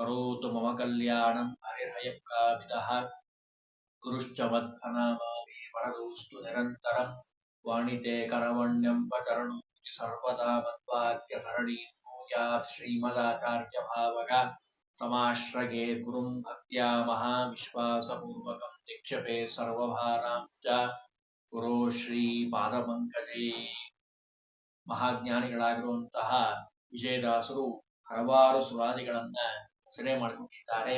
करोतु मम कल्याणं हरिर्हयप्राविदः गुरुश्च मद्भनामामि वरदोऽस्तु निरन्तरं वाणिते करवण्यं वचरणो सर्वदा मद्वाक्यसरणीं भूयात् श्रीमदाचार्यभावग समाश्रये गुरुं भक्त्या महाविश्वासपूर्वकं निक्षेपे सर्वभारांश्च ಗುರು ಶ್ರೀ ಪಾದಪಂಕಜೇ ಮಹಾಜ್ಞಾನಿಗಳಾಗಿರುವಂತಹ ವಿಜಯದಾಸರು ಹಲವಾರು ಸುರಾದಿಗಳನ್ನ ರಚನೆ ಮಾಡಿಕೊಂಡಿದ್ದಾರೆ.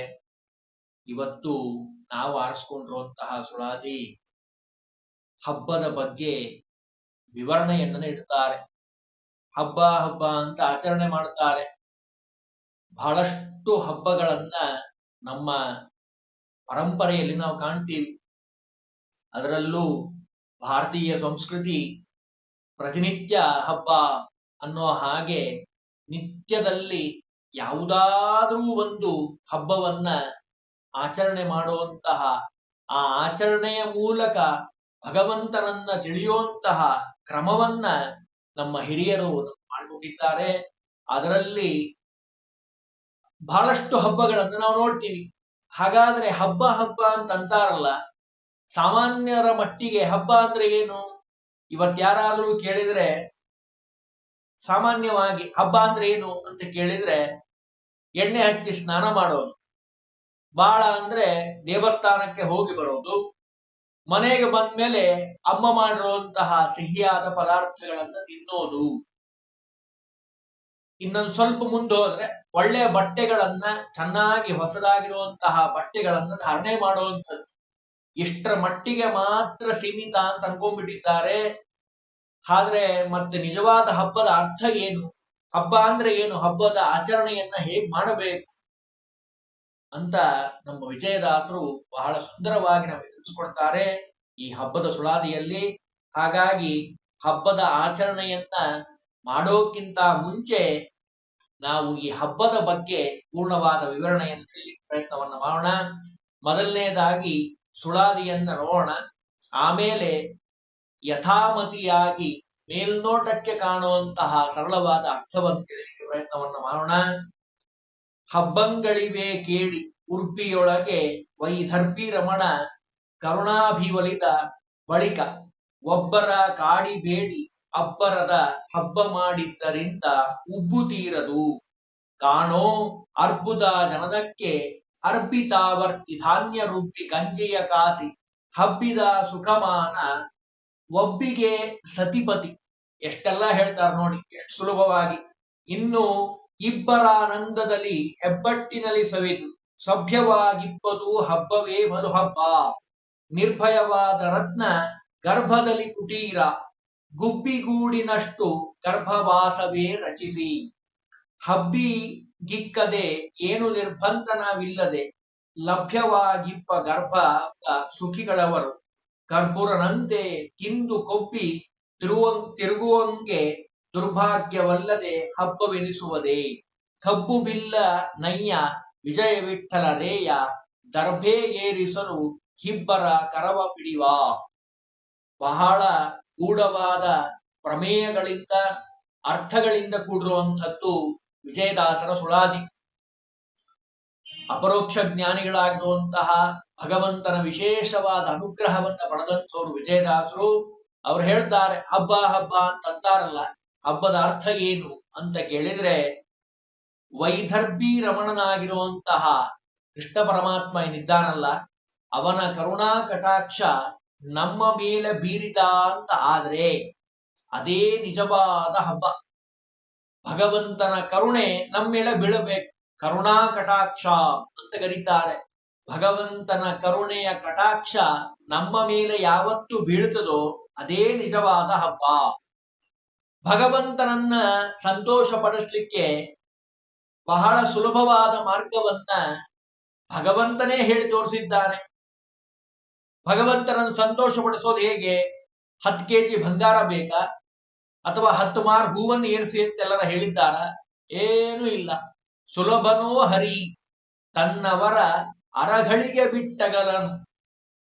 ಇವತ್ತು ನಾವು ಆರಿಸ್ಕೊಂಡಿರುವಂತಹ ಸುಳಾದಿ ಹಬ್ಬದ ಬಗ್ಗೆ ವಿವರಣೆಯನ್ನು ನೀಡುತ್ತಾರೆ ಹಬ್ಬ ಹಬ್ಬ ಅಂತ ಆಚರಣೆ ಮಾಡುತ್ತಾರೆ ಬಹಳಷ್ಟು ಹಬ್ಬಗಳನ್ನ ನಮ್ಮ ಪರಂಪರೆಯಲ್ಲಿ ನಾವು ಕಾಣ್ತೀವಿ. ಅದರಲ್ಲೂ ಭಾರತೀಯ ಸಂಸ್ಕೃತಿ ಪ್ರತಿನಿತ್ಯ ಹಬ್ಬ ಅನ್ನೋ ಹಾಗೆ ನಿತ್ಯದಲ್ಲಿ ಯಾವುದಾದ್ರೂ ಒಂದು ಹಬ್ಬವನ್ನ ಆಚರಣೆ ಮಾಡುವಂತಹ, ಆ ಆಚರಣೆಯ ಮೂಲಕ ಭಗವಂತನನ್ನ ತಿಳಿಯುವಂತಹ ಕ್ರಮವನ್ನ ನಮ್ಮ ಹಿರಿಯರು ಮಾಡಿಕೊಂಡಿದ್ದಾರೆ ಅದರಲ್ಲಿ ಬಹಳಷ್ಟು ಹಬ್ಬಗಳನ್ನು ನಾವು ನೋಡ್ತೀವಿ. ಹಾಗಾದ್ರೆ ಹಬ್ಬ ಹಬ್ಬ ಅಂತ ಅಂತಾರಲ್ಲ, ಸಾಮಾನ್ಯರ ಮಟ್ಟಿಗೆ ಹಬ್ಬ ಅಂದ್ರೆ ಏನು? ಇವತ್ ಯಾರಾದರೂ ಕೇಳಿದ್ರೆ, ಸಾಮಾನ್ಯವಾಗಿ ಹಬ್ಬ ಅಂದ್ರೆ ಏನು ಅಂತ ಕೇಳಿದ್ರೆ ಎಣ್ಣೆ ಹಚ್ಚಿ ಸ್ನಾನ ಮಾಡೋದು. ಬಾಳ ಅಂದ್ರೆ ದೇವಸ್ಥಾನಕ್ಕೆ ಹೋಗಿ ಬರೋದು. ಮನೆಗೆ ಬಂದ್ಮೇಲೆ ಅಮ್ಮ ಮಾಡಿರುವಂತಹ ಸಿಹಿಯಾದ ಪದಾರ್ಥಗಳನ್ನ ತಿನ್ನೋದು. ಇನ್ನೊಂದು ಸ್ವಲ್ಪ ಮುಂದೆ ಹೋದ್ರೆ ಒಳ್ಳೆಯ ಬಟ್ಟೆಗಳನ್ನ ಚೆನ್ನಾಗಿ ಹೊಸದಾಗಿರುವಂತಹ ಬಟ್ಟೆಗಳನ್ನ ಧಾರಣೆ ಮಾಡುವಂಥದ್ದು. ಇಷ್ಟರ ಮಟ್ಟಿಗೆ ಮಾತ್ರ ಸೀಮಿತ ಅಂತ ಅನ್ಕೊಂಡ್ಬಿಟ್ಟಿದ್ದಾರೆ. ಆದ್ರೆ ಮತ್ತೆ ನಿಜವಾದ ಹಬ್ಬದ ಅರ್ಥ ಏನು? ಹಬ್ಬ ಅಂದ್ರೆ ಏನು? ಹಬ್ಬದ ಆಚರಣೆಯನ್ನ ಹೇಗ್ ಮಾಡಬೇಕು ಅಂತ ನಮ್ಮ ವಿಜಯದಾಸರು ಬಹಳ ಸುಂದರವಾಗಿ ನಮಗೆ ತಿಳಿಸ್ಕೊಡ್ತಾರೆ ಈ ಹಬ್ಬದ ಸುಳಾದಿಯಲ್ಲಿ. ಹಾಗಾಗಿ ಹಬ್ಬದ ಆಚರಣೆಯನ್ನ ಮಾಡೋಕ್ಕಿಂತ ಮುಂಚೆ ನಾವು ಈ ಹಬ್ಬದ ಬಗ್ಗೆ ಪೂರ್ಣವಾದ ವಿವರಣೆಯನ್ನು ತಿಳಿಯಲಿಕ್ಕೆ ಪ್ರಯತ್ನವನ್ನ ಮಾಡೋಣ. ಮೊದಲನೇದಾಗಿ ಸುಳಾದಿಯನ್ನ ನೋಡೋಣ. ಆಮೇಲೆ ಯಥಾಮತಿಯಾಗಿ ಮೇಲ್ನೋಟಕ್ಕೆ ಕಾಣುವಂತಹ ಸರಳವಾದ ಅರ್ಥವನ್ನು ತಿಳಿಯಲಿಕ್ಕೆ ಪ್ರಯತ್ನವನ್ನು ಮಾಡೋಣ. ಹಬ್ಬಂಗಳಿವೆ ಕೇಳಿ ಉರ್ಪಿಯೊಳಗೆ ವೈಧರ್ಪಿ ರಮಣ ಕರುಣಾಭಿವಲಿತ ಬಳಿಕ ಒಬ್ಬರ ಕಾಡಿ ಬೇಡಿ ಅಬ್ಬರದ ಹಬ್ಬ ಮಾಡಿದ್ದರಿಂದ ಉಬ್ಬು ತೀರದು. ಕಾಣೋ ಅರ್ಬುದ ಜನದಕ್ಕೆ ಅರ್ಪಿತಾವರ್ತಿ ಧಾನ್ಯ ರುಬ್ಬಿ ಗಂಜೆಯ ಕಾಸಿ ಹಬ್ಬಿದ ಸುಖಮಾನ ಒಬ್ಬಿಗೆ ಸತಿಪತಿ. ಎಷ್ಟೆಲ್ಲ ಹೇಳ್ತಾರೆ ನೋಡಿ, ಎಷ್ಟು ಸುಲಭವಾಗಿ. ಇನ್ನು ಇಬ್ಬರ ಆನಂದದಲ್ಲಿ ಹೆಬ್ಬಟ್ಟಿನಲ್ಲಿ ಸವಿದು, ಸಭ್ಯವಾಗಿಪ್ಪದು ಹಬ್ಬವೇ ಮಧು ಹಬ್ಬ. ನಿರ್ಭಯವಾದ ರತ್ನ ಗರ್ಭದಲ್ಲಿ ಕುಟೀರ, ಗುಬ್ಬಿಗೂಡಿನಷ್ಟು ಗರ್ಭವಾಸವೇ ರಚಿಸಿ. ಹಬ್ಬಿ ಗಿಕ್ಕದೆ ಏನು ನಿರ್ಬಂಧನವಿಲ್ಲದೆ ಲಭ್ಯವಾಗಿಪ್ಪ ಗರ್ಭ, ಸುಖಿಗಳವರು. ಕರ್ಪೂರನಂತೆ ತಿಂದು ಕೊಬ್ಬಿ ತಿರುವ ತಿರುಗುವಂಗೆ ದುರ್ಭಾಗ್ಯವಲ್ಲದೆ ಹಬ್ಬವೆನಿಸುವುದೇ. ಕಬ್ಬು ಬಿಲ್ಲ ನಯ್ಯ ವಿಜಯ ವಿಠಲ ರೇಯ ದರ್ಭೆ ಏರಿಸಲು ಹಿಬ್ಬರ ಕರವ ಪಿಡಿವ ಬಹಳ ಗೂಢವಾದ ಪ್ರಮೇಯಗಳಿಂದ ಅರ್ಥಗಳಿಂದ ಕೂಡಿರುವಂಥದ್ದು ವಿಜಯದಾಸರ ಸುಳಾದಿ. ಅಪರೋಕ್ಷ ಜ್ಞಾನಿಗಳಾಗಿರುವಂತಹ ಭಗವಂತನ ವಿಶೇಷವಾದ ಅನುಗ್ರಹವನ್ನ ಪಡೆದಂಥವ್ರು ವಿಜಯದಾಸರು, ಅವ್ರು ಹೇಳ್ತಾರೆ, ಹಬ್ಬ ಹಬ್ಬ ಅಂತ ಅಂತಾರಲ್ಲ ಹಬ್ಬದ ಅರ್ಥ ಏನು ಅಂತ ಕೇಳಿದ್ರೆ ವೈದರ್ಭಿ ರಮಣನಾಗಿರುವಂತಹ ಕೃಷ್ಣ ಪರಮಾತ್ಮ ಏನಿದ್ದಾನಲ್ಲ, ಅವನ ಕರುಣಾ ಕಟಾಕ್ಷ ನಮ್ಮ ಮೇಲೆ ಬೀರಿದ ಅಂತ ಆದ್ರೆ, ಅದೇ ನಿಜವಾದ ಹಬ್ಬ. ಭಗವಂತನ ಕರುಣೆ ನಮ್ಮ ಮೇಲೆ ಬೀಳಬೇಕು. ಕರುಣಾ ಕಟಾಕ್ಷ ಅಂತ ಕರೀತಾರೆ. ಭಗವಂತನ ಕರುಣೆಯ ಕಟಾಕ್ಷ ನಮ್ಮ ಮೇಲೆ ಯಾವತ್ತು ಬೀಳ್ತದೋ ಅದೇ ನಿಜವಾದ ಹಬ್ಬ. ಭಗವಂತನನ್ನ ಸಂತೋಷ ಪಡಿಸ್ಲಿಕ್ಕೆ ಬಹಳ ಸುಲಭವಾದ ಮಾರ್ಗವನ್ನ ಭಗವಂತನೇ ಹೇಳಿ ತೋರಿಸಿದ್ದಾನೆ ಭಗವಂತನನ್ನು ಸಂತೋಷಪಡಿಸೋದು ಹೇಗೆ? ಹತ್ತು ಕೆಜಿ ಬಂಗಾರ ಬೇಕಾ? ಅಥವಾ ಹತ್ತು ಮಾರ್ ಹೂವನ್ನು ಏರಿಸಿ ಅಂತೆಲ್ಲರ ಹೇಳಿದ್ದಾರ? ಏನೂ ಇಲ್ಲ. ಸುಲಭನೋ ಹರಿ. ತನ್ನವರ ಅರಗಳಿಗೆ ಬಿಟ್ಟಗಲನು.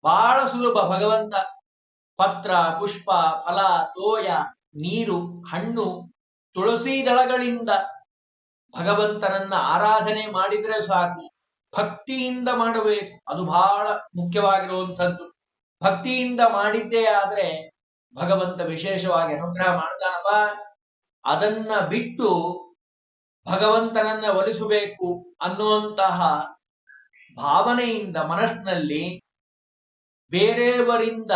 ಬಹಳ ಸುಲಭ ಭಗವಂತ. ಪತ್ರ, ಪುಷ್ಪ, ಫಲ, ತೋಯ, ನೀರು, ಹಣ್ಣು, ತುಳಸಿ ದಳಗಳಿಂದ ಭಗವಂತನನ್ನ ಆರಾಧನೆ ಮಾಡಿದ್ರೆ ಸಾಕು. ಭಕ್ತಿಯಿಂದ ಮಾಡಬೇಕು. ಅದು ಬಹಳ ಮುಖ್ಯವಾಗಿರುವಂಥದ್ದು. ಭಕ್ತಿಯಿಂದ ಮಾಡಿದ್ದೇ ಆದ್ರೆ ಭಗವಂತ ವಿಶೇಷವಾಗಿ ಅನುಗ್ರಹ ಮಾಡ್ತಾನಪ್ಪ. ಅದನ್ನ ಬಿಟ್ಟು ಭಗವಂತನನ್ನ ಒಲಿಸಬೇಕು ಅನ್ನುವಂತಹ ಭಾವನೆಯಿಂದ ಮನಸ್ಸಿನಲ್ಲಿ ಬೇರೆಯವರಿಂದ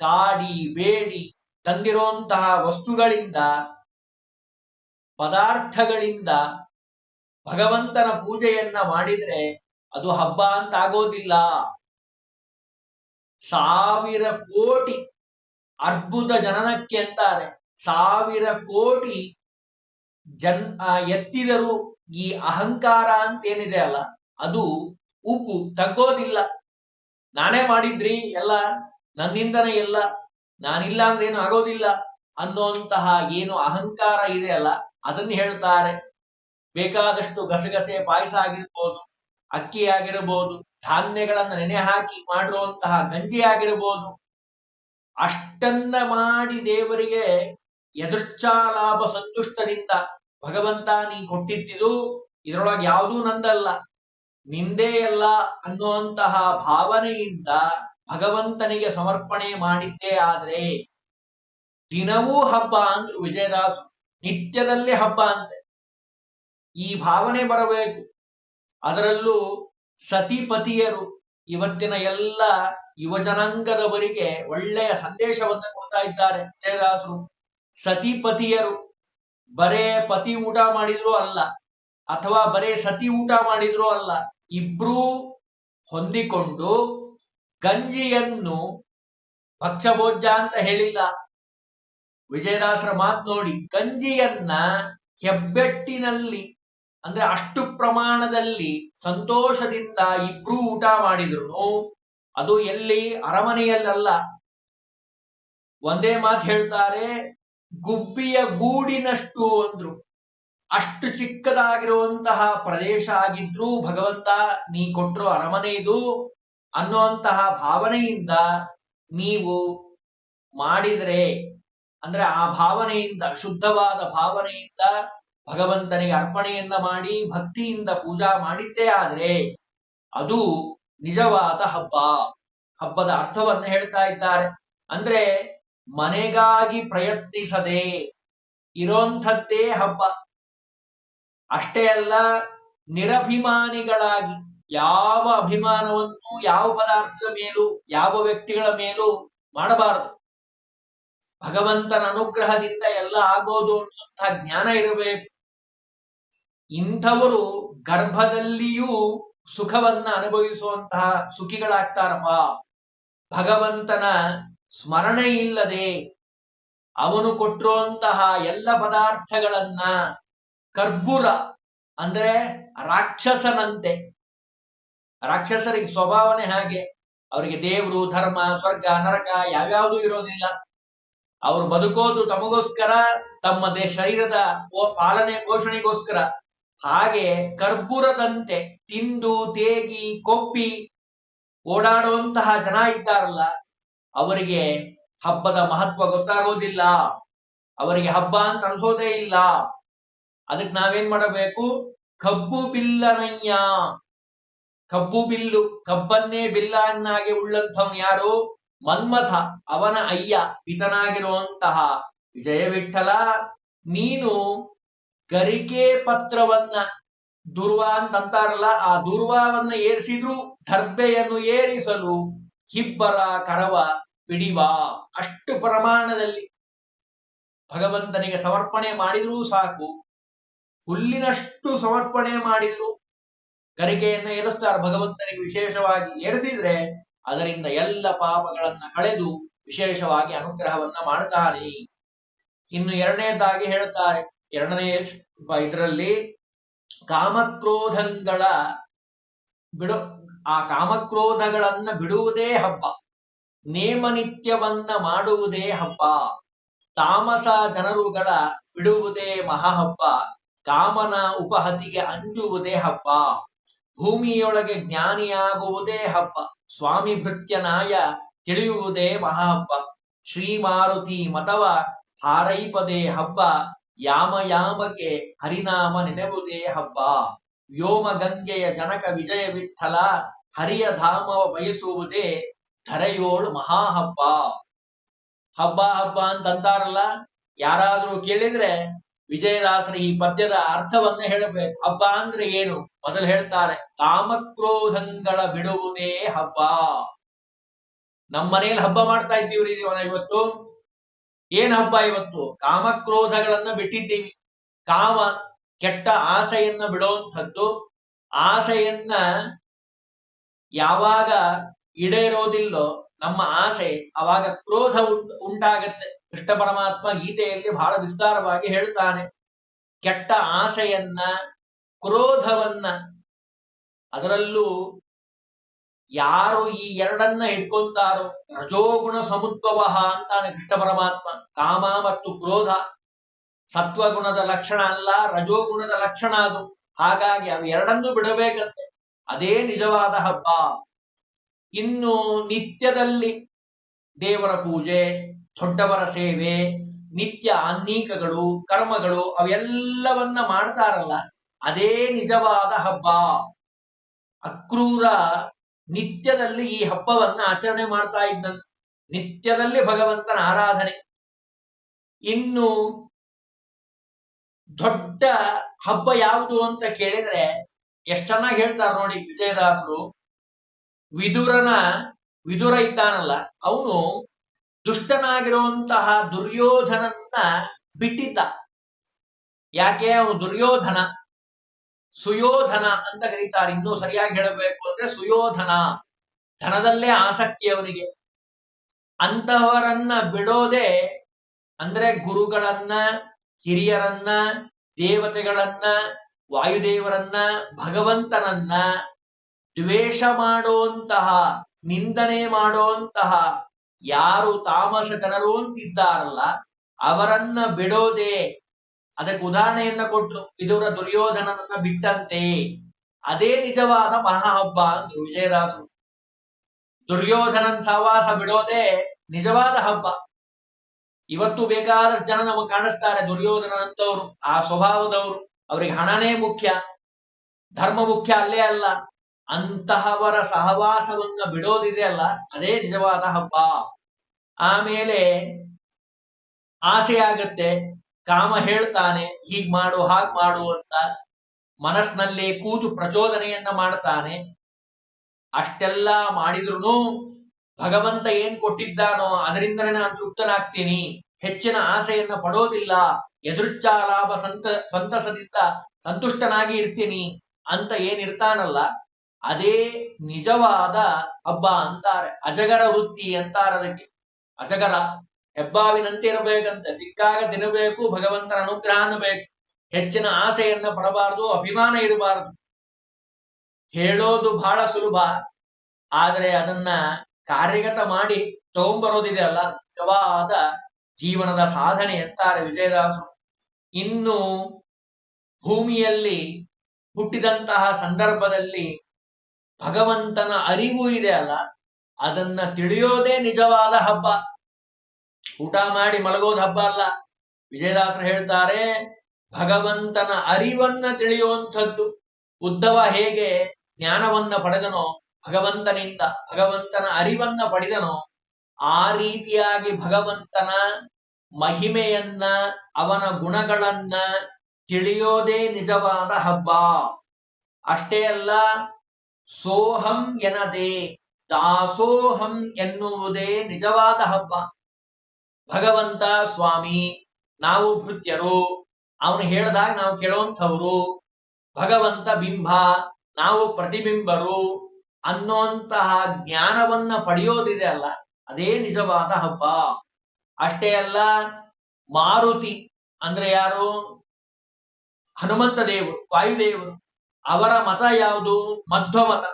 ಕಾಡಿ, ಬೇಡಿ ತಂದಿರುವಂತಹ ವಸ್ತುಗಳಿಂದ, ಪದಾರ್ಥಗಳಿಂದ ಭಗವಂತನ ಪೂಜೆಯನ್ನ ಮಾಡಿದ್ರೆ ಅದು ಹಬ್ಬ ಅಂತ ಆಗೋದಿಲ್ಲ. ಸಾವಿರ ಕೋಟಿ ಅರ್ಬುದ ಜನನಕ್ಕೆ ಅಂತಾರೆ. ಸಾವಿರ ಕೋಟಿ ಜನ್ ಎತ್ತಿದರೂ ಈ ಅಹಂಕಾರ ಅಂತ ಏನಿದೆ ಅಲ್ಲ, ಅದು ಉಪ್ಪು ತಗ್ಗೋದಿಲ್ಲ. ನಾನೇ ಮಾಡಿದ್ರಿ, ಎಲ್ಲ ನನ್ನಿಂದನೇ ಎಲ್ಲ ನಾನಿಲ್ಲ ಅಂದ್ರೆ ಏನು ಆಗೋದಿಲ್ಲ ಅನ್ನೋಂತಹ ಏನು ಅಹಂಕಾರ ಇದೆ ಅಲ್ಲ, ಅದನ್ನ ಹೇಳ್ತಾರೆ. ಬೇಕಾದಷ್ಟು ಗಸಗಸೆ, ಪಾಯಸ ಆಗಿರ್ಬೋದು, ಅಕ್ಕಿ ಆಗಿರಬಹುದು ಧಾನ್ಯಗಳನ್ನ ನೆನೆ ಹಾಕಿ ಮಾಡಿರುವಂತಹ ಗಂಜಿ ಆಗಿರಬಹುದು ಅಷ್ಟನ್ನ ಮಾಡಿ ದೇವರಿಗೆ ಲಾಭ ಸಂತುಷ್ಟದಿಂದ ಭಗವಂತ ನೀ ಕೊಟ್ಟಿದ್ದಿದು ಇದರೊಳಗೆ ಯಾವುದೂ ನಂದಲ್ಲ. ನಿಂದೇ ಅಲ್ಲ ಅನ್ನುವಂತಹ ಭಾವನೆಯಿಂದ ಭಗವಂತನಿಗೆ ಸಮರ್ಪಣೆ ಮಾಡಿದ್ದೇ ಆದ್ರೆ ದಿನವೂ ಹಬ್ಬ ಅಂದ್ರು ವಿಜಯದಾಸು. ನಿತ್ಯದಲ್ಲೇ ಹಬ್ಬ ಅಂತೆ. ಈ ಭಾವನೆ ಬರಬೇಕು. ಅದರಲ್ಲೂ ಸತಿಪತಿಯರು ಇವತ್ತಿನ ಎಲ್ಲ ಯುವಜನಾಂಗದವರಿಗೆ ಒಳ್ಳೆಯ ಸಂದೇಶವನ್ನು ಕೊಡ್ತಾ ಇದ್ದಾರೆ ವಿಜಯದಾಸರು. ಸತಿಪತಿಯರು ಬರೇ ಪತಿ ಊಟ ಮಾಡಿದ್ರು ಅಲ್ಲ, ಅಥವಾ ಬರೇ ಸತಿ ಊಟ ಮಾಡಿದ್ರು ಅಲ್ಲ, ಇಬ್ರೂ ಹೊಂದಿಕೊಂಡು ಗಂಜಿಯನ್ನು ಭಕ್ಷಭೋಜ ಅಂತ ಹೇಳಿಲ್ಲ. ವಿಜಯದಾಸರ ಮಾತು ನೋಡಿ, ಗಂಜಿಯನ್ನ ಹೆಬ್ಬೆಟ್ಟಿನಲ್ಲಿ, ಅಂದ್ರೆ ಅಷ್ಟು ಪ್ರಮಾಣದಲ್ಲಿ ಸಂತೋಷದಿಂದ ಇಬ್ರು ಊಟ ಮಾಡಿದ್ರು ಅದು ಎಲ್ಲಿ ಅರಮನೆಯಲ್ಲಲ್ಲ. ಒಂದೇ ಮಾತು ಹೇಳ್ತಾರೆ ಗುಬ್ಬಿಯ ಗೂಡಿನಷ್ಟು ಅಂದ್ರು. ಅಷ್ಟು ಚಿಕ್ಕದಾಗಿರುವಂತಹ ಪ್ರದೇಶ ಆಗಿದ್ರೂ ಭಗವಂತ, ನೀ ಕೊಟ್ಟರು ಅರಮನೆ ಇದು ಅನ್ನುವಂತಹ ಭಾವನೆಯಿಂದ ನೀವು ಮಾಡಿದರೆ, ಅಂದ್ರೆ ಆ ಭಾವನೆಯಿಂದ, ಶುದ್ಧವಾದ ಭಾವನೆಯಿಂದ ಭಗವಂತನಿಗೆ ಅರ್ಪಣೆಯನ್ನ ಮಾಡಿ, ಭಕ್ತಿಯಿಂದ ಪೂಜಾ ಮಾಡಿದ್ದೇ ಆದ್ರೆ ಅದು ನಿಜವಾದ ಹಬ್ಬ. ಹಬ್ಬದ ಅರ್ಥವನ್ನ ಹೇಳ್ತಾ ಇದ್ದಾರೆ. ಅಂದ್ರೆ ಮನೆಗಾಗಿ ಪ್ರಯತ್ನಿಸದೆ ಇರೋಂಥದ್ದೇ ಹಬ್ಬ. ಅಷ್ಟೇ ಅಲ್ಲ, ನಿರಭಿಮಾನಿಗಳಾಗಿ ಯಾವ ಅಭಿಮಾನವನ್ನು, ಯಾವ ಪದಾರ್ಥದ ಮೇಲೂ, ಯಾವ ವ್ಯಕ್ತಿಗಳ ಮೇಲೂ ಮಾಡಬಾರದು. ಭಗವಂತನ ಅನುಗ್ರಹದಿಂದ ಎಲ್ಲ ಆಗೋದು ಅನ್ನುವಂಥ ಜ್ಞಾನ ಇರಬೇಕು. ಇಂಥವರು ಗರ್ಭದಲ್ಲಿಯೂ ಸುಖವನ್ನ ಅನುಭವಿಸುವಂತಹ ಸುಖಿಗಳಾಗ್ತಾರಪ್ಪ. ಭಗವಂತನ ಸ್ಮರಣೆ ಇಲ್ಲದೆ ಅವನು ಕೊಟ್ಟಿರುವಂತಹ ಎಲ್ಲ ಪದಾರ್ಥಗಳನ್ನ ಕರ್ಬೂರ ಅಂದ್ರೆ ರಾಕ್ಷಸನಂತೆ. ರಾಕ್ಷಸರಿಗೆ ಸ್ವಭಾವನೆ ಹಾಗೆ. ಅವರಿಗೆ ದೇವರು, ಧರ್ಮ, ಸ್ವರ್ಗ, ನರಕ ಯಾವ್ಯಾವುದೂ ಇರೋದಿಲ್ಲ. ಅವರು ಬದುಕೋದು ತಮಗೋಸ್ಕರ, ತಮ್ಮ ದೇ ಶರೀರದ ಪಾಲನೆ, ಪೋಷಣೆಗೋಸ್ಕರ. ಹಾಗೆ ಕರ್ಪೂರದಂತೆ ತಿಂದು, ತೇಗಿ ಕೊಪ್ಪಿ ಓಡಾಡುವಂತಹ ಜನ ಇದ್ದಾರಲ್ಲ ಅವರಿಗೆ ಹಬ್ಬದ ಮಹತ್ವ ಗೊತ್ತಾಗೋದಿಲ್ಲ. ಅವರಿಗೆ ಹಬ್ಬ ಅಂತ ಅನ್ಸೋದೇ ಇಲ್ಲ. ಅದಕ್ಕೆ ನಾವೇನ್ ಮಾಡಬೇಕು? ಕಬ್ಬು ಬಿಲ್ಲನಯ್ಯ ಕಬ್ಬು ಬಿಲ್ಲು, ಕಬ್ಬನ್ನೇ ಬಿಲ್ಲನ್ನಾಗಿ ಉಳ್ಳಂಥವನು ಯಾರು? ಮನ್ಮಥ, ಅವನ ಅಯ್ಯ ಪಿತನಾಗಿರುವಂತಹ ವಿಜಯವಿಠಲ ನೀನು ಗರಿಕೆ ಪತ್ರವನ್ನ ದುರ್ವಾ ಅಂತ ಅಂತಾರಲ್ಲ ಆ ದುರ್ವಾವನ್ನ ಏರಿಸಿದ್ರು, ದರ್ಬೆಯನ್ನು ಏರಿಸಲು ಹಿಬ್ಬರ ಕರವ ಪಿಡಿವ. ಅಷ್ಟು ಪ್ರಮಾಣದಲ್ಲಿ ಭಗವಂತನಿಗೆ ಸಮರ್ಪಣೆ ಮಾಡಿದರೂ ಸಾಕು. ಹುಲ್ಲಿನಷ್ಟು ಸಮರ್ಪಣೆ ಮಾಡಿದ್ರು. ಗರಿಕೆಯನ್ನ ಏರಿಸ್ತಾರೆ. ಭಗವಂತನಿಗೆ ವಿಶೇಷವಾಗಿ ಏರಿಸಿದ್ರೆ ಅದರಿಂದ ಎಲ್ಲ ಪಾಪಗಳನ್ನ ಕಳೆದು ವಿಶೇಷವಾಗಿ ಅನುಗ್ರಹವನ್ನ ಮಾಡ್ತಾನೆ. ಇನ್ನು ಎರಡನೇದಾಗಿ ಹೇಳ್ತಾರೆ. ಎರಡನೇ ಇದರಲ್ಲಿ ಕಾಮಕ್ರೋಧಗಳ ಬಿಡು. ಆ ಕಾಮಕ್ರೋಧಗಳನ್ನ ಬಿಡುವುದೇ ಹಬ್ಬ. ನೇಮನಿತ್ಯವನ್ನ ಮಾಡುವುದೇ ಹಬ್ಬ. ತಾಮಸ ಜನರುಗಳ ಬಿಡುವುದೇ ಮಹಾಹಬ್ಬ. ಕಾಮನ ಉಪಹತಿಗೆ ಅಂಜುವುದೇ ಹಬ್ಬ. ಭೂಮಿಯೊಳಗೆ ಜ್ಞಾನಿಯಾಗುವುದೇ ಹಬ್ಬ. ಸ್ವಾಮಿ ಭೃತ್ಯನಾಯ ತಿಳಿಯುವುದೇ ಮಹಾಹಬ್ಬ. ಶ್ರೀಮಾರುತಿ ಮತವ ಹಾರೈಪದೇ ಹಬ್ಬ. ಯಾಮ ಯಾಮಕ್ಕೆ ಹರಿನಾಮ ನೆನೆವುದೇ ಹಬ್ಬ. ವ್ಯೋಮ ಗಂಗೆಯ ಜನಕ ವಿಜಯ ವಿಠಲ ಹರಿಯ ಧಾಮವ ಬಯಸುವುದೇ ಧರೆಯೋಳು ಮಹಾ ಹಬ್ಬ ಹಬ್ಬ ಹಬ್ಬ ಅಂತಾರಲ್ಲ ಯಾರಾದ್ರೂ ಕೇಳಿದ್ರೆ ವಿಜಯದಾಸರ ಈ ಪದ್ಯದ ಅರ್ಥವನ್ನ ಹೇಳಬೇಕು. ಹಬ್ಬ ಅಂದ್ರೆ ಏನು? ಮೊದಲು ಹೇಳ್ತಾರೆ, ಕಾಮಕ್ರೋಧಂಗಳ ಬಿಡುವುದೇ ಹಬ್ಬ. ನಮ್ಮ ಮನೆಯಲ್ಲಿ ಹಬ್ಬ ಮಾಡ್ತಾ ಇದ್ದೀವ್ರಿ ಇವತ್ತು? ಏನ್ ಹಬ್ಬ ಇವತ್ತು? ಕಾಮಕ್ರೋಧಗಳನ್ನ ಬಿಟ್ಟಿದ್ದೀವಿ. ಕಾಮ ಕೆಟ್ಟ ಆಸೆಯನ್ನ ಬಿಡುವಂಥದ್ದು, ಆಸೆಯನ್ನ ಯಾವಾಗ ಈಡೇರೋದಿಲ್ಲೋ ನಮ್ಮ ಆಸೆ ಅವಾಗ ಕ್ರೋಧ ಉಂಟು, ಉಂಟಾಗತ್ತೆ. ಕೃಷ್ಣ ಪರಮಾತ್ಮ ಗೀತೆಯಲ್ಲಿ ಬಹಳ ವಿಸ್ತಾರವಾಗಿ ಹೇಳ್ತಾನೆ. ಕೆಟ್ಟ ಆಸೆಯನ್ನ, ಕ್ರೋಧವನ್ನ ಅದರಲ್ಲೂ ಯಾರು ಈ ಎರಡನ್ನ ಹಿಡ್ಕೊಂತಾರೋ ರಜೋಗುಣ ಸಮುದ್ಭವ ಅಂತಾನೆ ಕೃಷ್ಣ ಪರಮಾತ್ಮ. ಕಾಮ ಮತ್ತು ಕ್ರೋಧ. ಸತ್ವಗುಣದ ಲಕ್ಷಣ ಅಲ್ಲ, ರಜೋಗುಣದ ಲಕ್ಷಣ ಅದು. ಹಾಗಾಗಿ ಅವು ಎರಡನ್ನೂ ಬಿಡಬೇಕಂತೆ. ಅದೇ ನಿಜವಾದ ಹಬ್ಬ. ಇನ್ನು ನಿತ್ಯದಲ್ಲಿ ದೇವರ ಪೂಜೆ, ದೊಡ್ಡವರ ಸೇವೆ, ನಿತ್ಯ ಅನ್ನೀಕಗಳು ಕರ್ಮಗಳು, ಅವೆಲ್ಲವನ್ನ ಮಾಡ್ತಾರಲ್ಲ, ಅದೇ ನಿಜವಾದ ಹಬ್ಬ. ಅಕ್ರೂರ ನಿತ್ಯದಲ್ಲಿ ಈ ಹಬ್ಬವನ್ನ ಆಚರಣೆ ಮಾಡ್ತಾ ಇದ್ದಂತೆ. ನಿತ್ಯದಲ್ಲಿ ಭಗವಂತನ ಆರಾಧನೆ. ಇನ್ನು ದೊಡ್ಡ ಹಬ್ಬ ಯಾವುದು ಅಂತ ಕೇಳಿದ್ರೆ ಎಷ್ಟ್ ಚೆನ್ನಾಗಿ ಹೇಳ್ತಾರೆ ನೋಡಿ ವಿಜಯದಾಸರು. ವಿದುರನ ವಿದುರ ಇದ್ದಾನಲ್ಲ, ಅವನು ದುಷ್ಟನಾಗಿರುವಂತಹ ದುರ್ಯೋಧನನ್ನ ಬಿಟ್ಟಿದ್ದ. ಯಾಕೆ? ಅವನು ದುರ್ಯೋಧನ. ಸುಯೋಧನ ಅಂತ ಕರೀತಾರೆ. ಇನ್ನೂ ಸರಿಯಾಗಿ ಹೇಳಬೇಕು ಅಂದ್ರೆ ಸುಯೋಧನ. ಧನದಲ್ಲೇ ಆಸಕ್ತಿ ಅವನಿಗೆ. ಅಂತಹವರನ್ನ ಬಿಡೋದೆ ಅಂದ್ರೆ ಗುರುಗಳನ್ನ ಹಿರಿಯರನ್ನ, ದೇವತೆಗಳನ್ನ, ವಾಯುದೇವರನ್ನ, ಭಗವಂತನನ್ನ ದ್ವೇಷ ಮಾಡುವಂತಹ ನಿಂದನೆ ಮಾಡುವಂತಹ ಯಾರು ತಾಮಸ ಜನರು ಅಂತಿದ್ದಾರಲ್ಲ, ಅವರನ್ನ ಬಿಡೋದೆ ಅದಕ್ಕೆ ಉದಾಹರಣೆಯನ್ನ ಕೊಟ್ಲು ಇದರ ದುರ್ಯೋಧನನನ್ನ ಬಿಟ್ಟಂತೆ. ಅದೇ ನಿಜವಾದ ಮಹಾಹಬ್ಬ ಅಂದ್ರು ವಿಜಯದಾಸರು. ದುರ್ಯೋಧನನ್ ಸಹವಾಸ ಬಿಡೋದೇ ನಿಜವಾದ ಹಬ್ಬ. ಇವತ್ತು ಬೇಕಾದಷ್ಟು ಜನ ನಮಗೆ ಕಾಣಿಸ್ತಾರೆ ದುರ್ಯೋಧನಂತವ್ರು ಆ ಸ್ವಭಾವದವರು. ಅವರಿಗೆ ಹಣನೇ ಮುಖ್ಯ. ಧರ್ಮ ಮುಖ್ಯ ಅಲ್ಲೇ ಅಲ್ಲ. ಅಂತಹವರ ಸಹವಾಸವನ್ನ ಬಿಡೋದಿದೆ ಅಲ್ಲ. ಅದೇ ನಿಜವಾದ ಹಬ್ಬ. ಆಮೇಲೆ ಆಸೆ ಆಗತ್ತೆ. ಕಾಮ ಹೇಳ್ತಾನೆ, ಹೀಗ್ ಮಾಡು, ಹಾಗ್ ಮಾಡು ಅಂತ ಮನಸ್ನಲ್ಲಿ ಕೂತು ಪ್ರಚೋದನೆಯನ್ನ ಮಾಡ್ತಾನೆ. ಅಷ್ಟೆಲ್ಲ ಮಾಡಿದ್ರು ಭಗವಂತ ಏನ್ ಕೊಟ್ಟಿದ್ದಾನೋ ಅದರಿಂದಲೇ ನಾನು ತೃಪ್ತನಾಗ್ತೀನಿ. ಹೆಚ್ಚಿನ ಆಸೆಯನ್ನ ಪಡೋದಿಲ್ಲ. ಎದುರುಚ್ಚಾಲಾಭ ಸಂತ, ಸಂತಸದಿಂದ ಸಂತುಷ್ಟನಾಗಿ ಇರ್ತೀನಿ ಅಂತ ಏನಿರ್ತಾನಲ್ಲ, ಅದೇ ನಿಜವಾದ ಹಬ್ಬ ಅಂತಾರೆ. ಅಜಗರ ವೃತ್ತಿ ಅಂತಾರೆ ಅದಕ್ಕೆ. ಅಜಗರ ಹೆಬ್ಬಾವಿನಂತೆ ಇರಬೇಕಂತೆ. ಸಿಕ್ಕಾಗ ತಿನ್ನಬೇಕು ಭಗವಂತನ ಅನುಗ್ರಹ ಅನ್ನಬೇಕು. ಹೆಚ್ಚಿನ ಆಸೆಯನ್ನ ಪಡಬಾರದು, ಅಭಿಮಾನ ಇರಬಾರದು. ಹೇಳೋದು ಬಹಳ ಸುಲಭ. ಆದರೆ ಅದನ್ನ ಕಾರ್ಯಗತ ಮಾಡಿ ತಗೊಂಬರೋದಿದೆ ಅಲ್ಲ, ನಿಜವಾದ ಜೀವನದ ಸಾಧನೆ ಎತ್ತಾರೆ ವಿಜಯದಾಸರು. ಇನ್ನು ಭೂಮಿಯಲ್ಲಿ ಹುಟ್ಟಿದಂತಹ ಸಂದರ್ಭದಲ್ಲಿ ಭಗವಂತನ ಅರಿವು ಇದೆ ಅಲ್ಲ, ಅದನ್ನ ತಿಳಿಯೋದೇ ನಿಜವಾದ ಹಬ್ಬ. ಊಟ ಮಾಡಿ ಮಲಗೋದು ಹಬ್ಬ ಅಲ್ಲ. ವಿಜಯದಾಸರು ಹೇಳ್ತಾರೆ, ಭಗವಂತನ ಅರಿವನ್ನ ತಿಳಿಯುವಂಥದ್ದು. ಉದ್ದವ ಹೇಗೆ ಜ್ಞಾನವನ್ನ ಪಡೆದನೋ ಭಗವಂತನಿಂದ, ಭಗವಂತನ ಅರಿವನ್ನ ಪಡೆದನೋ. ಆ ರೀತಿಯಾಗಿ ಭಗವಂತನ ಮಹಿಮೆಯನ್ನ, ಅವನ ಗುಣಗಳನ್ನ ತಿಳಿಯೋದೇ ನಿಜವಾದ ಹಬ್ಬ. ಅಷ್ಟೇ ಅಲ್ಲ, ಸೋಹಂ ಎನದೆ, ದಾಸೋಹಂ ಎನ್ನುವುದೇ ನಿಜವಾದ ಹಬ್ಬ. ಭಗವಂತ, ಸ್ವಾಮಿ, ನಾವು ಭೃತ್ಯರು, ಅವನು ಹೇಳ್ದಾಗ ನಾವು ಕೇಳುವಂಥವ್ರು ಭಗವಂತ ಬಿಂಬ, ನಾವು ಪ್ರತಿಬಿಂಬರು. ಅನ್ನುವಂತಹ ಜ್ಞಾನವನ್ನ ಪಡೆಯೋದಿದೆ ಅಲ್ಲ, ಅದೇ ನಿಜವಾದ ಹಬ್ಬ. ಅಷ್ಟೇ ಅಲ್ಲ, ಮಾರುತಿ ಅಂದ್ರೆ ಯಾರು? ಹನುಮಂತ ದೇವರು ವಾಯುದೇವರು. ಅವರ ಮತ ಯಾವುದು? ಮಧ್ವ ಮತ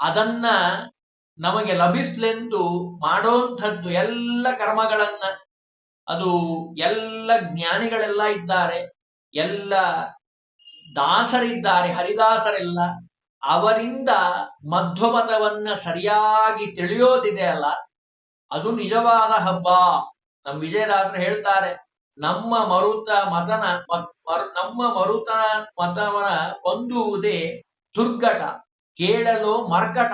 ಅದನ್ನ ನಮಗೆ ಲಭಿಸ್ಲೆಂದು ಮಾಡೋಂಥದ್ದು ಎಲ್ಲ ಕರ್ಮಗಳನ್ನ, ಅದು ಎಲ್ಲ ಜ್ಞಾನಿಗಳೆಲ್ಲ ಇದ್ದಾರೆ. ಎಲ್ಲ ದಾಸರಿದ್ದಾರೆ, ಹರಿದಾಸರೆಲ್ಲ. ಅವರಿಂದ ಮಧ್ವಮತವನ್ನ ಸರಿಯಾಗಿ ತಿಳಿಯೋದಿದೆ ಅಲ್ಲ, ಅದು ನಿಜವಾದ ಹಬ್ಬ ನಮ್ಮ ವಿಜಯದಾಸರು ಹೇಳ್ತಾರೆ, ನಮ್ಮ ಮರುತ ಮತನ ಮತ್- ನಮ್ಮ ಮರುತ ಮತವನ ಹೊಂದುವುದೇ ದುರ್ಘಟ, ಕೇಳಲು ಮರ್ಕಟ.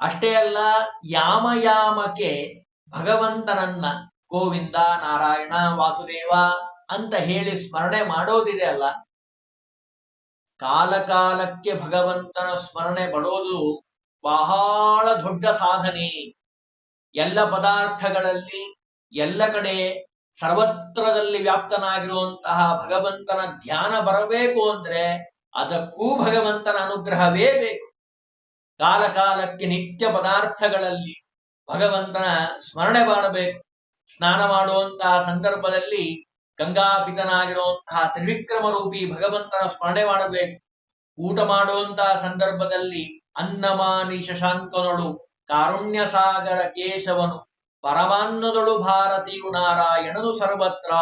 ಅಷ್ಟೇ ಅಲ್ಲ ಯಾಮಯಾಮಕ್ಕೆ ಭಗವಂತನನ್ನ ಗೋವಿಂದ ನಾರಾಯಣ ವಾಸುದೇವ ಅಂತ ಹೇಳಿ ಸ್ಮರಣೆ ಮಾಡೋದಿದೆ ಅಲ್ಲ ಕಾಲ ಕಾಲಕ್ಕೆ ಭಗವಂತನ ಸ್ಮರಣೆ ಪಡೋದು ಬಹಳ ದೊಡ್ಡ ಸಾಧನೆ. ಎಲ್ಲ ಪದಾರ್ಥಗಳಲ್ಲಿ ಎಲ್ಲ ಕಡೆ ಸರ್ವತ್ರದಲ್ಲಿ ವ್ಯಾಪ್ತನಾಗಿರುವಂತಹ ಭಗವಂತನ ಧ್ಯಾನ ಬರಬೇಕು ಅಂದ್ರೆ ಅದಕ್ಕೂ ಭಗವಂತನ ಅನುಗ್ರಹವೇ ಬೇಕು. ಕಾಲಕಾಲಕ್ಕೆ ನಿತ್ಯ ಪದಾರ್ಥಗಳಲ್ಲಿ ಭಗವಂತನ ಸ್ಮರಣೆ ಮಾಡಬೇಕು ಸ್ನಾನ ಮಾಡುವಂತಹ ಸಂದರ್ಭದಲ್ಲಿ ಗಂಗಾಪಿತನಾಗಿರುವಂತಹ ತ್ರಿವಿಕ್ರಮ ರೂಪಿ ಭಗವಂತನ ಸ್ಮರಣೆ ಮಾಡಬೇಕು. ಊಟ ಮಾಡುವಂತಹ ಸಂದರ್ಭದಲ್ಲಿ ಅನ್ನಮಾನಿ ಶಶಾಂಕನೊಳು ಕಾರುಣ್ಯ ಸಾಗರ ಕೇಶವನು ಪರಮಾನ್ನದೊಳು ಭಾರತೀಯು ನಾರಾಯಣನು ಸರ್ವತ್ರ.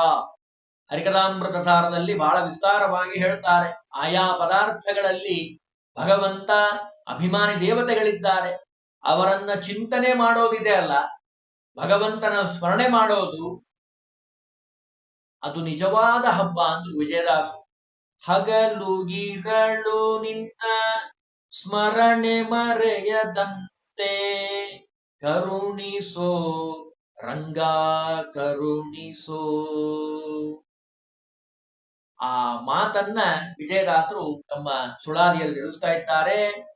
ಹರಿಕಥಾಮೃತ ಸಾರದಲ್ಲಿ ಬಹಳ ವಿಸ್ತಾರವಾಗಿ ಹೇಳ್ತಾರೆ. ಆಯಾ ಪದಾರ್ಥಗಳಲ್ಲಿ ಭಗವಂತ ಅಭಿಮಾನಿ ದೇವತೆಗಳಿದ್ದಾರೆ. ಅವರನ್ನ ಚಿಂತನೆ ಮಾಡೋದಿದೆ ಅಲ್ಲ. ಭಗವಂತನ ಸ್ಮರಣೆ ಮಾಡೋದು ಅದು ನಿಜವಾದ ಹಬ್ಬ ಅಂದ್ರೆ ವಿಜಯದಾಸು ಹಗಲು ಗಿರಳು ನಿನ್ನ ಸ್ಮರಣೆ ಮರೆಯದಂತೆ ಕರುಣಿಸೋ, ರಂಗ ಕರುಣಿಸೋ. ಆ ಮಾತನ್ನ ವಿಜಯದಾಸರು ತಮ್ಮ ಸುಳಾದಿಯಲ್ಲಿ ತಿಳಿಸ್ತಾ ಇದ್ದಾರೆ.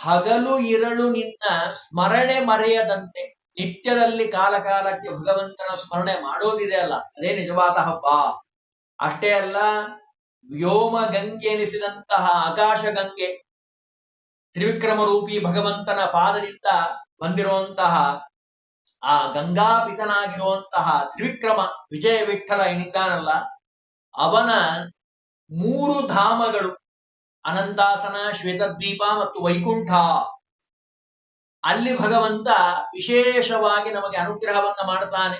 ಹಗಲು, ಇರಳು ನಿನ್ನ ಸ್ಮರಣೆ ಮರೆಯದಂತೆ ನಿತ್ಯದಲ್ಲಿ ಕಾಲಕಾಲಕ್ಕೆ ಭಗವಂತನ ಸ್ಮರಣೆ ಮಾಡೋದಿದೆ ಅಲ್ಲ, ಅದೇ ನಿಜವಾದ ಹಬ್ಬ. ಅಷ್ಟೇ ಅಲ್ಲ, ವ್ಯೋಮ ಗಂಗೆ ಎನಿಸಿದಂತಹ ಆಕಾಶ ಗಂಗೆ, ತ್ರಿವಿಕ್ರಮ ರೂಪಿ ಭಗವಂತನ ಪಾದದಿಂದ ಬಂದಿರುವಂತಹ, ಆ ಗಂಗಾಪಿತನಾಗಿರುವಂತಹ ತ್ರಿವಿಕ್ರಮ ವಿಜಯ ವಿಠಲ ಏನಿದ್ದಾನಲ್ಲ, ಅವನ ಮೂರು ಧಾಮಗಳು, ಅನಂತಾಸನ, ಶ್ವೇತದ್ವೀಪ ಮತ್ತು ವೈಕುಂಠ. ಅಲ್ಲಿ ಭಗವಂತ ವಿಶೇಷವಾಗಿ ನಮಗೆ ಅನುಗ್ರಹವನ್ನ ಮಾಡ್ತಾನೆ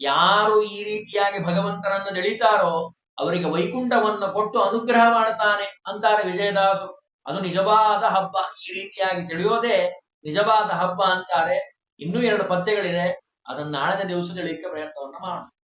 ಯಾರು ಈ ರೀತಿಯಾಗಿ ಭಗವಂತನನ್ನು ನೆಳಿತಾರೋ ಅವರಿಗೆ ವೈಕುಂಠವನ್ನು ಕೊಟ್ಟು ಅನುಗ್ರಹ ಮಾಡ್ತಾನೆ ಅಂತಾರೆ ವಿಜಯದಾಸರು. ಅದು ನಿಜವಾದ ಹಬ್ಬ. ಈ ರೀತಿಯಾಗಿ ತಿಳಿಯೋದೇ ನಿಜವಾದ ಹಬ್ಬ ಅಂತಾರೆ. ಇನ್ನೂ ಎರಡು ಪದ್ಯಗಳಿದೆ ಅದನ್ನ ನಾಳೆ ದಿವಸ ತಿಳಿಯಕ್ಕೆ ಪ್ರಯತ್ನವನ್ನ ಮಾಡೋಣ.